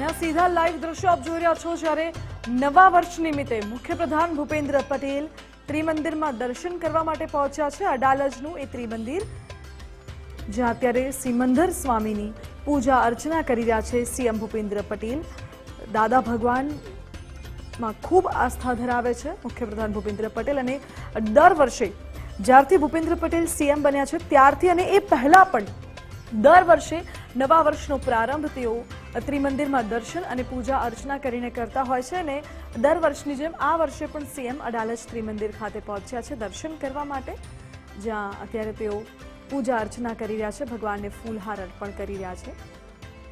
અને આ સીધા લાઈવ દ્રશ્યો આપ જોઈ રહ્યા છો જ્યારે નવા વર્ષ નિમિત્તે મુખ્યપ્રધાન ભૂપેન્દ્ર પટેલ ત્રિમંદિરમાં દર્શન કરવા માટે પહોંચ્યા છે. અડાલજનું એ ત્રિમંદિર, જ્યાં અત્યારે સિમંદર સ્વામીની પૂજા અર્ચના કરી રહ્યા છે સીએમ ભૂપેન્દ્ર પટેલ. દાદા ભગવાનમાં ખૂબ આસ્થા ધરાવે છે મુખ્યપ્રધાન ભૂપેન્દ્ર પટેલ અને દર વર્ષે જ્યારથી ભૂપેન્દ્ર પટેલ સીએમ બન્યા છે, ત્યારથી અને એ પહેલા પણ દર વર્ષે નવા વર્ષનો પ્રારંભ તેઓ ત્રિમંદિરમાં દર્શન અને પૂજા અર્ચના કરીને કરતા હોય છે અને દર વર્ષની જેમ આ વર્ષે પણ સીએમ અડાલજ ત્રિમંદિર ખાતે પહોંચ્યા છે દર્શન કરવા માટે, જ્યાં અત્યારે તેઓ પૂજા અર્ચના કરી રહ્યા છે, ભગવાનને ફૂલહાર અર્પણ કરી રહ્યા છે.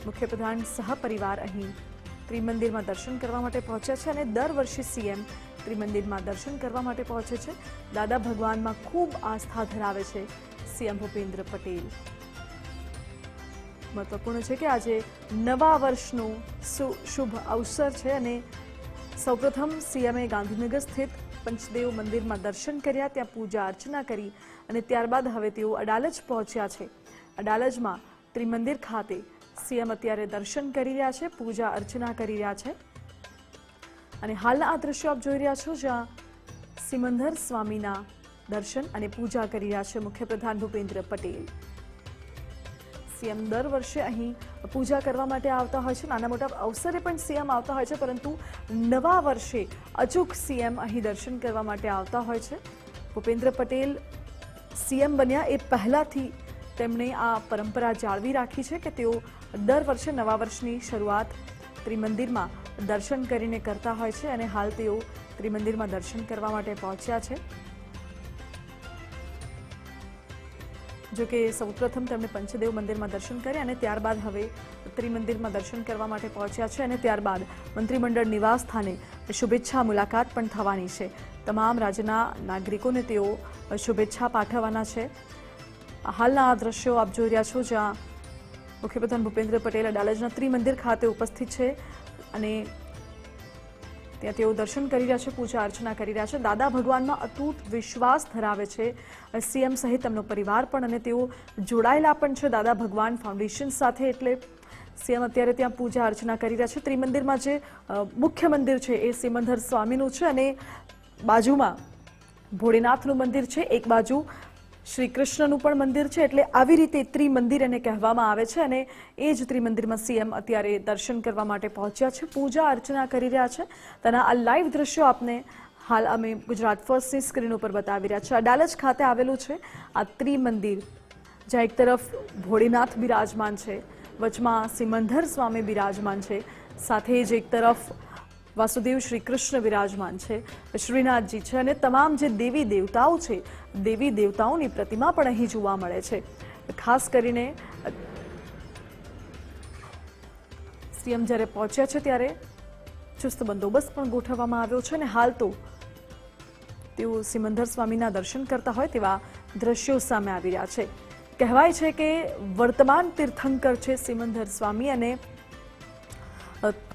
મુખ્યપ્રધાન સહપરિવાર અહીં ત્રિમંદિરમાં દર્શન કરવા માટે પહોંચ્યા છે અને દર વર્ષે સીએમ ત્રિમંદિરમાં દર્શન કરવા માટે પહોંચે છે. દાદા ભગવાનમાં ખૂબ આસ્થા ધરાવે છે સીએમ ભૂપેન્દ્ર પટેલ. મહત્વપૂર્ણ છે કે આજે નવા વર્ષનું શુભ અવસર છે અને સૌપ્રથમ સીએમએ ગાંધીનગર સ્થિત પંચદેવ મંદિરમાં દર્શન કર્યા, ત્યાં પૂજા અર્ચના કરી અને ત્યારબાદ હવે તેઓ અડાલજ પહોંચ્યા છે. અડાલજમાં ત્રિમંદિર ખાતે સીએમ અત્યારે દર્શન કરી રહ્યા છે, પૂજા અર્ચના કરી રહ્યા છે. અને હાલના આ દ્રશ્યો આપ જોઈ રહ્યા છો, જ્યાં સિમંદર સ્વામીના દર્શન અને પૂજા કરી રહ્યા છે મુખ્યપ્રધાન ભૂપેન્દ્ર પટેલ. સીએમ દર વર્ષે અહીં પૂજા કરવા માટે આવતા હોય છે. નાના મોટા અવસરે પણ સીએમ આવતા હોય છે, પરંતુ નવા વર્ષે અચૂક સીએમ અહીં દર્શન કરવા માટે આવતા હોય છે. ભૂપેન્દ્ર પટેલ સીએમ બન્યા એ પહેલાંથી તેમણે આ પરંપરા જાળવી રાખી છે કે તેઓ દર વર્ષે નવા વર્ષની શરૂઆત ત્રિમંદિરમાં દર્શન કરીને કરતા હોય છે અને હાલ તેઓ ત્રિમંદિરમાં દર્શન કરવા માટે પહોંચ્યા છે. જો કે સૌપ્રથમ તેમણે પંચદેવ મંદિરમાં દર્શન કર્યા અને ત્યારબાદ હવે ત્રિમંદિરમાં દર્શન કરવા માટે પહોંચ્યા છે અને ત્યારબાદ મંત્રીમંડળ નિવાસ સ્થાને શુભેચ્છા મુલાકાત પણ થવાની છે. તમામ રાજ્યના નાગરિકોને તેઓ શુભેચ્છા પાઠવવાના છે. હાલના આ દ્રશ્યો આપ જોઈ રહ્યા છો જ્યાં મુખ્યપ્રધાન ભૂપેન્દ્ર પટેલ અડાલજના ત્રિમંદિર ખાતે ઉપસ્થિત છે અને ત્યાં તેઓ દર્શન કરી રહ્યા છે, પૂજા અર્ચના કરી રહ્યા છે. દાદા ભગવાનમાં અતૂટ વિશ્વાસ ધરાવે છે. સીએમ સહિત તેમનો પરિવાર પણ અને તેઓ જોડાયેલા પણ છે. દાદા ભગવાન ફાઉન્ડેશન સાથે એટલે સીએમ અત્યારે ત્યાં પૂજા અર્ચના કરી રહ્યા છે. ત્રિમંદિરમાં જે મુખ્ય મંદિર છે એ સિમંદર સ્વામીનું છે અને બાજુમાં ભોળેનાથનું મંદિર છે. એક બાજુ શ્રી કૃષ્ણનું પણ મંદિર છે એટલે આવી રીતે ત્રિમંદિર એને કહેવામાં આવે છે અને એ જ ત્રિમંદિરમાં સીએમ અત્યારે દર્શન કરવા માટે પહોંચ્યા છે, પૂજા અર્ચના કરી રહ્યા છે. તેના આ લાઈવ દ્રશ્યો આપને હાલ અમે ગુજરાત ફર્સ્ટની સ્ક્રીન ઉપર બતાવી રહ્યા છે. અડાલજ ખાતે આવેલું છે આ ત્રિમંદિર, જ્યાં એક તરફ ભોળીનાથ બિરાજમાન છે, વચમાં સિમંદર સ્વામી બિરાજમાન છે, સાથે જ એક તરફ વાસુદેવ શ્રી કૃષ્ણ વિરાજમાન છે શ્રીનાથજી છે અને તમામ જે દેવી દેવતાઓ છે, દેવી દેવતાઓની પ્રતિમા પણ અહીં જોવા મળે છે. ખાસ કરીને, સીએમ જ્યારે પહોંચ્યા છે ત્યારે ચુસ્ત બંદોબસ્ત પણ ગોઠવવામાં આવ્યો છે અને હાલ તો તેઓ સિમંદર સ્વામીના દર્શન કરતા હોય તેવા દ્રશ્યો સામે આવી રહ્યા છે. કહેવાય છે કે વર્તમાન તીર્થંકર છે સિમંદર સ્વામી અને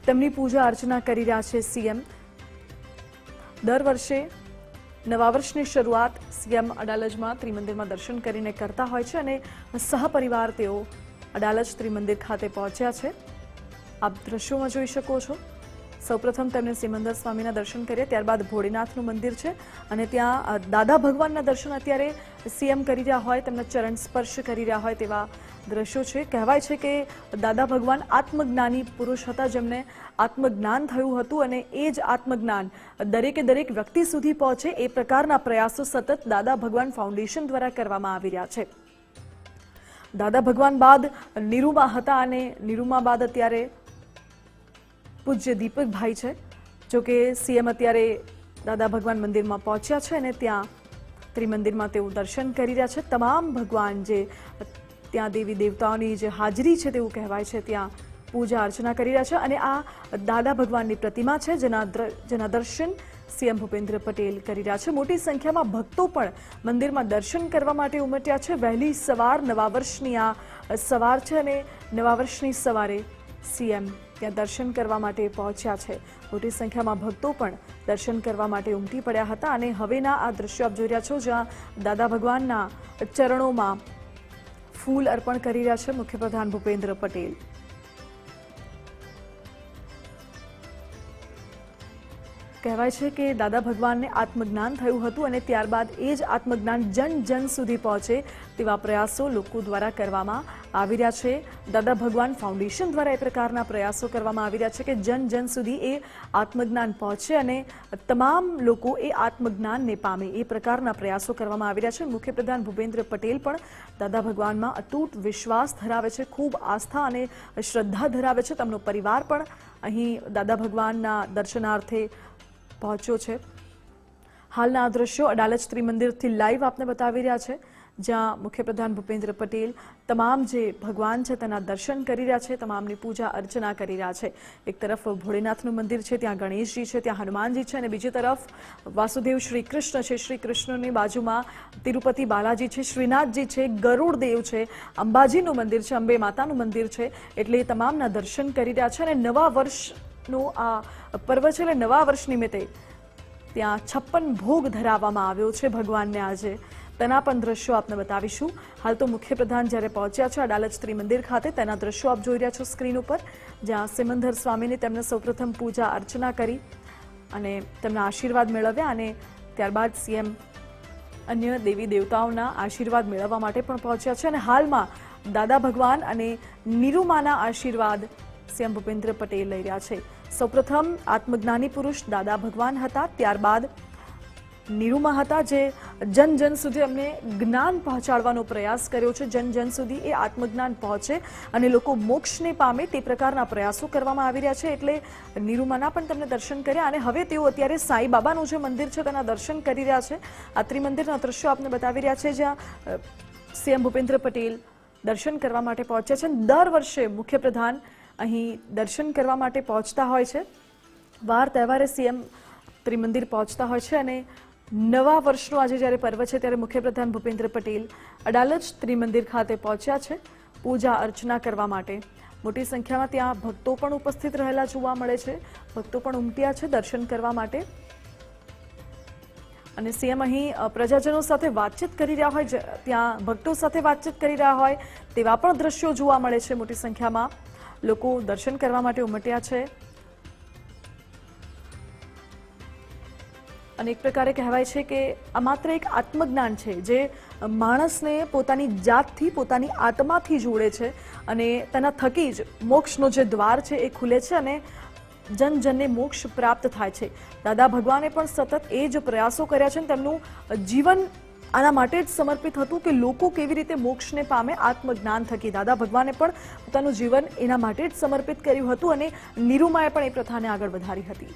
તેમની પૂજા અર્ચના કરી રહ્યા છે સીએમ. દર વર્ષે નવા વર્ષની શરૂઆત સીએમ અડાલજમાં ત્રિમંદિરમાં દર્શન કરીને કરતા હોય છે અને સહપરિવાર તેઓ અડાલજ ત્રિમંદિર ખાતે પહોંચ્યા છે. આપ દ્રશ્યોમાં જોઈ શકો છો. સૌપ્રથમ તેમણે સિમંદર સ્વામીના દર્શન કર્યા, ત્યારબાદ ભોળીનાથનું મંદિર છે અને ત્યાં દાદા ભગવાનના દર્શન અત્યારે સીએમ કરી રહ્યા હોય, તેમના ચરણ સ્પર્શ કરી રહ્યા હોય તેવા દ્રશ્યો છે. કહેવાય છે કે દાદા ભગવાન આત્મજ્ઞાની પુરુષ હતા જેમને આત્મજ્ઞાન થયું હતું અને એ જ આત્મજ્ઞાન દરેકે દરેક વ્યક્તિ સુધી પહોંચે એ પ્રકારના પ્રયાસો સતત દાદા ભગવાન ફાઉન્ડેશન દ્વારા કરવામાં આવી રહ્યા છે. દાદા ભગવાન બાદ નિરૂમા હતા અને નિરૂમા બાદ અત્યારે પૂજ્ય દીપકભાઈ છે, જો કે સીએમ અત્યારે દાદા ભગવાન મંદિરમાં પહોંચ્યા છે અને ત્યાં ત્રિમંદિરમાં તેઓ દર્શન કરી રહ્યા છે. તમામ ભગવાન જે ત્યાં દેવી દેવતાઓની જે હાજરી છે તેવું કહેવાય છે, ત્યાં પૂજા અર્ચના કરી રહ્યા છે અને આ દાદા ભગવાનની પ્રતિમા છે, જેના જેના દર્શન સીએમ ભૂપેન્દ્ર પટેલ કરી રહ્યા છે. મોટી સંખ્યામાં ભક્તો પણ મંદિરમાં દર્શન કરવા માટે ઉમટ્યા છે. વહેલી સવાર નવા વર્ષની આ સવાર છે અને નવા વર્ષની સવારે સીએમ ત્યાં દર્શન કરવા માટે પહોંચ્યા છે. મોટી સંખ્યામાં ભક્તો પણ દર્શન કરવા માટે ઉમટી પડ્યા હતા અને હવેના આ દ્રશ્યો આપ જોઈ રહ્યા છો, જ્યાં દાદા ભગવાનના ચરણોમાં ફૂલ અર્પણ કરી રહ્યા છે મુખ્યપ્રધાન ભૂપેન્દ્ર પટેલ. કહેવાય છે કે દાદા ભગવાનને આત્મજ્ઞાન થયું હતું અને ત્યારબાદ એ જ આત્મજ્ઞાન જન જન સુધી પહોંચે તેવા પ્રયાસો લોકો દ્વારા કરવામાં આવી રહ્યા છે. દાદા ભગવાન ફાઉન્ડેશન દ્વારા એ પ્રકારના પ્રયાસો કરવામાં આવી રહ્યા છે કે જન જન સુધી એ આત્મજ્ઞાન પહોંચે અને તમામ લોકો એ આત્મજ્ઞાનને પામે એ પ્રકારના પ્રયાસો કરવામાં આવી રહ્યા છે. મુખ્યપ્રધાન ભૂપેન્દ્ર પટેલ પણ દાદા ભગવાનમાં અતૂટ વિશ્વાસ ધરાવે છે, ખૂબ આસ્થા અને શ્રદ્ધા ધરાવે છે. તેમનો પરિવાર પણ અહીં દાદા ભગવાનના દર્શનાર્થે પહોંચ્યો છે. હાલના આ દ્રશ્યો અડાલજ ત્રિમંદિરથી લાઈવ આપને બતાવી રહ્યા છે, જ્યાં મુખ્યપ્રધાન ભૂપેન્દ્ર પટેલ તમામ જે ભગવાન છે તેના દર્શન કરી રહ્યા છે, તમામની પૂજા અર્ચના કરી રહ્યા છે. એક તરફ ભોળેનાથનું મંદિર છે, ત્યાં ગણેશજી છે, ત્યાં હનુમાનજી છે અને બીજી તરફ વાસુદેવ શ્રી કૃષ્ણ છે. શ્રી કૃષ્ણની બાજુમાં તિરુપતિ બાલાજી છે, શ્રીનાથજી છે, ગરુડ દેવ છે, અંબાજીનું મંદિર છે, અંબે માતાનું મંદિર છે, એટલે તમામના દર્શન કરી રહ્યા છે અને નવા વર્ષનું આ પર્વ છે એટલે નવા વર્ષ નિમિત્તે ત્યાં છપ્પન ભોગ ધરાવવામાં આવ્યો છે ભગવાનને આજે. તેના પણ દ્રશ્યો આપને બતાવીશું. હાલ તો મુખ્યપ્રધાન જ્યારે પહોંચ્યા છે અડાલજ ત્રિમંદિર ખાતે, તેના દ્રશ્યો આપ જોઈ રહ્યા છો સ્ક્રીન ઉપર, જ્યાં સિમંદર સ્વામીને તેમને સૌપ્રથમ પૂજા અર્ચના કરી અને તેમના આશીર્વાદ મેળવ્યા અને ત્યારબાદ સીએમ અન્ય દેવી દેવતાઓના આશીર્વાદ મેળવવા માટે પણ પહોંચ્યા છે. અને હાલમાં દાદા ભગવાન અને નિરૂમાના આશીર્વાદ સીએમ ભૂપેન્દ્ર પટેલ લઈ રહ્યા છે. સૌપ્રથમ આત્મજ્ઞાની પુરુષ દાદા ભગવાન હતા, ત્યારબાદ નિરૂમા હતા, જે જન જન સુધી અમને જ્ઞાન પહોંચાડવાનો પ્રયાસ કર્યો છે. જન જન સુધી એ આત્મજ્ઞાન પહોંચે અને લોકો મોક્ષને પામે તે પ્રકારના પ્રયાસો કરવામાં આવી રહ્યા છે. એટલે નિરૂમાના પણ તમને દર્શન કર્યા અને હવે તેઓ અત્યારે સાંઈ બાબાનું જે મંદિર છે તેના દર્શન કરી રહ્યા છે. આ ત્રિમંદિરના દ્રશ્યો આપને બતાવી રહ્યા છે, જ્યાં સીએમ ભૂપેન્દ્ર પટેલ દર્શન કરવા માટે પહોંચ્યા છે. દર વર્ષે મુખ્યપ્રધાન અહીં દર્શન કરવા માટે પહોંચતા હોય છે. વાર તહેવારે સીએમ ત્રિમંદિર પહોંચતા હોય છે અને નવા વર્ષનો આજે જ્યારે પર્વ છે ત્યારે મુખ્યપ્રધાન ભૂપેન્દ્ર પટેલ અડાલજ ત્રિમંદિર ખાતે પહોંચ્યા છે પૂજા અર્ચના કરવા માટે. મોટી સંખ્યામાં ત્યાં ભક્તો પણ ઉપસ્થિત રહેલા જોવા મળે છે. ભક્તો પણ ઉમટ્યા છે દર્શન કરવા માટે. અને સીએમ અહીં પ્રજાજનો સાથે વાતચીત કરી રહ્યા હોય ત્યાં ભક્તો સાથે વાતચીત કરી રહ્યા હોય તેવા પણ દ્રશ્યો જોવા મળે છે મોટી સંખ્યામાં. લોકો દર્શન કરવા માટે ઉમટ્યા છે. અને એક પ્રકારે કહેવાય છે કે આ માત્ર એક આત્મજ્ઞાન છે જે માણસને પોતાની જાતથી, પોતાની આત્માથી જોડે છે અને તેના થકી જ મોક્ષનો જે દ્વાર છે એ ખુલે છે અને જન જનને મોક્ષ પ્રાપ્ત થાય છે. દાદા ભગવાને પણ સતત એ જ પ્રયાસો કર્યા છે અને તેમનું જીવન આના માટે જ સમર્પિત હતું કે લોકો કેવી રીતે મોક્ષને પામે આત્મજ્ઞાન થકી. દાદા ભગવાને પણ પોતાનું જીવન એના માટે જ સમર્પિત કર્યું હતું અને નિરૂમાએ પણ એ પ્રથાને આગળ વધારી હતી.